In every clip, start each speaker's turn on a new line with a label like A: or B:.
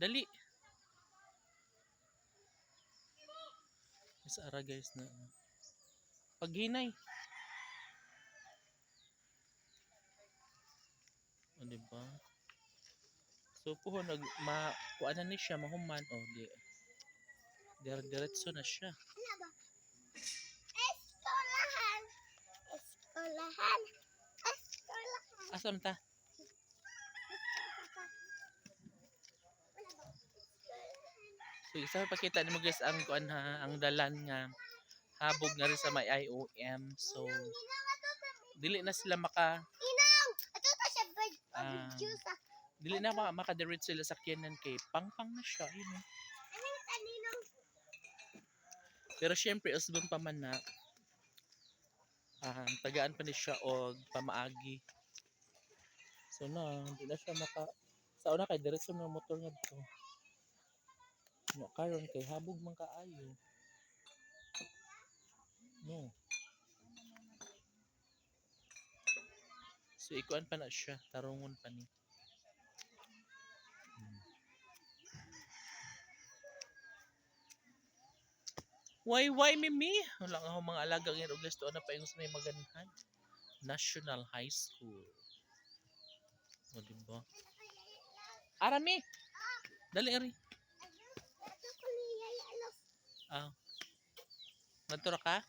A: Dali. Sa ara guys na. Paghinay. O, diba? So, puho, nag, ma, kuanan ni siya, mahuman. O, di. Dire diretso na siya. Asam ta? So, isa pakita ni mo guys ang kuan ha, ang dalan nga habog na rin sa may IOM. So, dili na sila maka
B: Inaw! Ito ta siya
A: ah. dili na maka, makadiret sila sa kyanan kay pangpang na siya. Yun, eh.
B: Taninong?
A: Pero syempre, usbon pa man na ah, tagaan pa ni siya og pamaagi. So na, hindi na siya maka sa una kay diretso ng motor nga to. No, karon kay habog man kaayo. No. So ikuan pa na siya, tarungon pa ni. Hmm. Why, why, Mimi? Wala nga mga alaga ngayon. Uglas to na pa yung may maganhan. National High School. O, diba? Arami! Dali, Ari. Ah. Nagturo ka?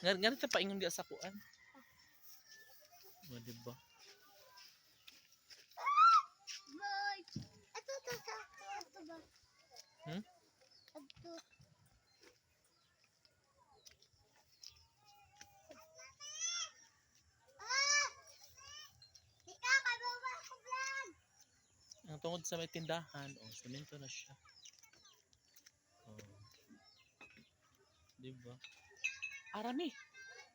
A: Nga nga rin pa ingon di sa kuan. O, diba? Hmm? Tungod sa may tindahan, o, semento na siya. O. Diba? Arami!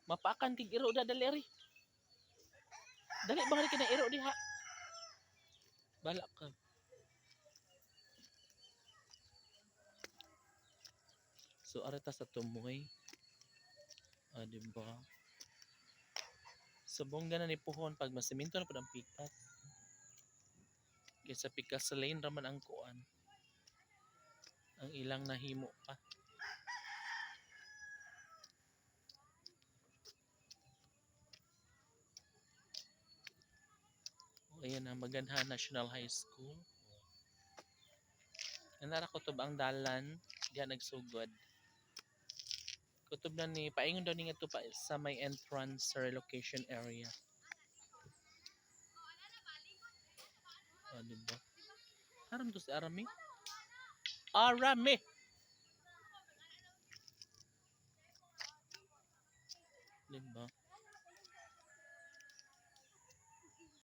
A: Mapakan tig iro da dali, Ari. Dali, bang ka na iro diha. Bala ka. So, arita sa tumoy. Ah, diba? Subong na ni puhon pag masimento na po ang pikas. Pikas sa lane raman ang kuan. Ang ilang nahimo pa. O, ayan na, Maganha National High School. Nanara ko ang dalan, diyan nagsugod. Kutob na ni, paingon daw ni nga pa sa may entrance sa relocation area. Ah, diba? Haram to si Arami? Arami! Diba?